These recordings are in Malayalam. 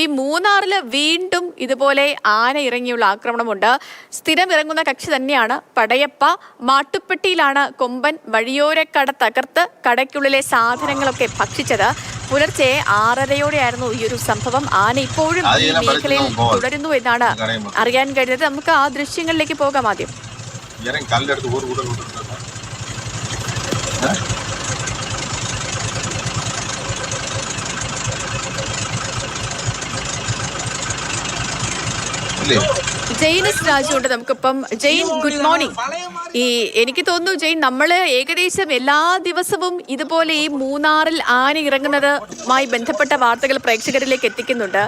ഈ മൂന്നാറിൽ വീണ്ടും ഇതുപോലെ ആന ഇറങ്ങിയുള്ള ആക്രമണമുണ്ട്. സ്ഥിരം ഇറങ്ങുന്ന കക്ഷി തന്നെയാണ് പടയപ്പ. മാട്ടുപ്പെട്ടിയിലാണ് കൊമ്പൻ വഴിയോരക്കട തകർത്ത് കടയ്ക്കുള്ളിലെ സാധനങ്ങളൊക്കെ ഭക്ഷിച്ചത്. പുലർച്ചെ ആറരയോടെയായിരുന്നു ഈ ഒരു സംഭവം. ആന ഇപ്പോഴും ഈ മേഖലയിൽ തുടരുന്നു എന്നാണ് അറിയാൻ കഴിഞ്ഞത്. നമുക്ക് ആ ദൃശ്യങ്ങളിലേക്ക് പോകാം ആദ്യം. Valeu. ജെയിനിസ് രാജുണ്ട് നമുക്കിപ്പം. ജെയിൻ ഗുഡ് മോർണിംഗ് ഈ എനിക്ക് തോന്നുന്നു ജെയിൻ നമ്മൾ ഏകദേശം എല്ലാ ദിവസവും ഇതുപോലെ ഈ മൂന്നാറിൽ ആന ഇറങ്ങുന്നതുമായി ബന്ധപ്പെട്ട വാർത്തകൾ പ്രേക്ഷകരിലേക്ക് എത്തിക്കുന്നുണ്ട്.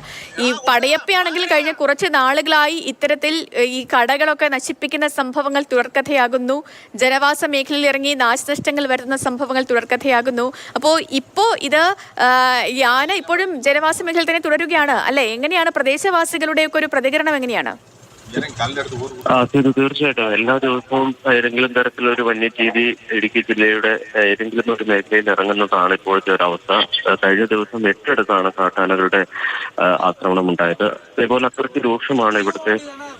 ഈ പടയപ്പയാണെങ്കിൽ കഴിഞ്ഞ കുറച്ച് നാളുകളായി ഇത്തരത്തിൽ ഈ കടകളൊക്കെ നശിപ്പിക്കുന്ന സംഭവങ്ങൾ തുടർക്കഥയാകുന്നു. ജനവാസ മേഖലയിൽ ഇറങ്ങി നാശനഷ്ടങ്ങൾ വരുന്ന സംഭവങ്ങൾ തുടർക്കഥയാകുന്നു. അപ്പോൾ ഇപ്പോൾ ഇത് ഈ ആന ഇപ്പോഴും ജനവാസ മേഖലയിൽ തന്നെ തുടരുകയാണ്. അല്ലേ? എങ്ങനെയാണ് പ്രദേശവാസികളുടെയൊക്കെ ഒരു പ്രതികരണം എങ്ങനെയാണ്? ആ തീർ തീർച്ചയായിട്ടും. എല്ലാ ദിവസവും ഏതെങ്കിലും തരത്തിലൊരു വന്യജീവി ഇടുക്കി ജില്ലയുടെ ഏതെങ്കിലും ഒരു മേഖലയിൽ ഇറങ്ങുന്നതാണ് ഇപ്പോഴത്തെ ഒരു അവസ്ഥ. കഴിഞ്ഞ ദിവസം എട്ടിടത്താണ് കാട്ടാനകളുടെ ആക്രമണം ഉണ്ടായത്. അതേപോലെ അത്രയ്ക്ക് രൂക്ഷമാണ് ഇവിടുത്തെ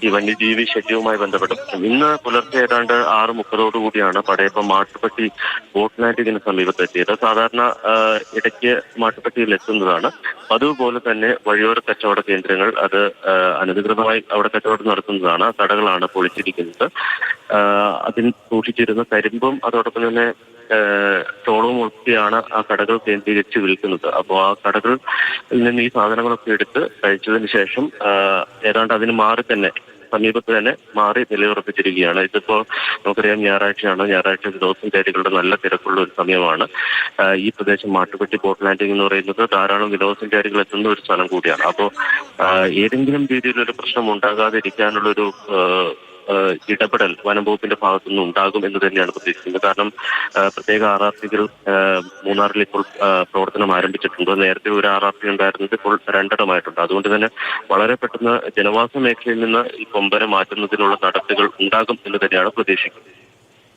ഈ വന്യജീവി ശല്യവുമായി ബന്ധപ്പെട്ട്. ഇന്ന് പുലർച്ചെ ഏതാണ്ട് ആറ് മുപ്പതോടുകൂടിയാണ് പടയപ്പം മാട്ടുപ്പെട്ടി ബോട്ട്ലാൻഡിക്കിന് സമീപത്തെത്തിയത്. സാധാരണ ഇടയ്ക്ക് മാട്ടുപ്പെട്ടിയിൽ എത്തുന്നതാണ്. അതുപോലെ തന്നെ വഴിയോര കച്ചവട കേന്ദ്രങ്ങൾ അത് അനധികൃതമായി അവിടെ കച്ചവടം നടത്തി ആ കടകളാണ് പൊളിച്ചിരിക്കുന്നത്. അതിൽ സൂക്ഷിച്ചിരുന്ന കരിമ്പും അതോടൊപ്പം തന്നെ ചോളവും ഉൾപ്പെടെയാണ് ആ കടകൾ കേന്ദ്രീകരിച്ച് വിൽക്കുന്നത്. അപ്പോൾ ആ കടകളിൽ നിന്ന് ഈ സാധനങ്ങളൊക്കെ എടുത്ത് കഴിച്ചതിന് ശേഷം ഏതാണ്ട് അതിന് മാറി തന്നെ സമീപത്ത് തന്നെ മാറി നിലയുറപ്പിച്ചിരിക്കുകയാണ്. ഇതിപ്പോ നമുക്കറിയാം ഞായറാഴ്ചയാണ്. ഞായറാഴ്ച ദിവസം സഞ്ചാരികളുടെ നല്ല തിരക്കുള്ള ഒരു സമയമാണ്. ഈ പ്രദേശം മാട്ടുപെട്ടി ബോട്ട് ലാൻഡിംഗ് എന്ന് പറയുന്നത് ധാരാളം വിനോദസഞ്ചാരികൾ എത്തുന്ന ഒരു സ്ഥലം കൂടിയാണ്. അപ്പോൾ ഏതെങ്കിലും രീതിയിലൊരു പ്രശ്നം ഉണ്ടാകാതിരിക്കാനുള്ളൊരു ഇടപെടൽ വനം വകുപ്പിന്റെ ഉണ്ടാകും എന്ന് തന്നെയാണ് പ്രതീക്ഷിക്കുന്നത്. കാരണം പ്രത്യേക ആർ ആർ സികൾ മൂന്നാറിൽ ഇപ്പോൾ പ്രവർത്തനം ആരംഭിച്ചിട്ടുണ്ട്. നേരത്തെ ഒരു ആർ ആർ സി ഉണ്ടായിരുന്നത് ഇപ്പോൾ രണ്ടിടമായിട്ടുണ്ട്. അതുകൊണ്ട് തന്നെ വളരെ പെട്ടെന്ന് ജനവാസ മേഖലയിൽ നിന്ന് ഈ കൊമ്പനെ മാറ്റുന്നതിനുള്ള നടപടികൾ ഉണ്ടാകും എന്ന് തന്നെയാണ് പ്രതീക്ഷിക്കുന്നത്.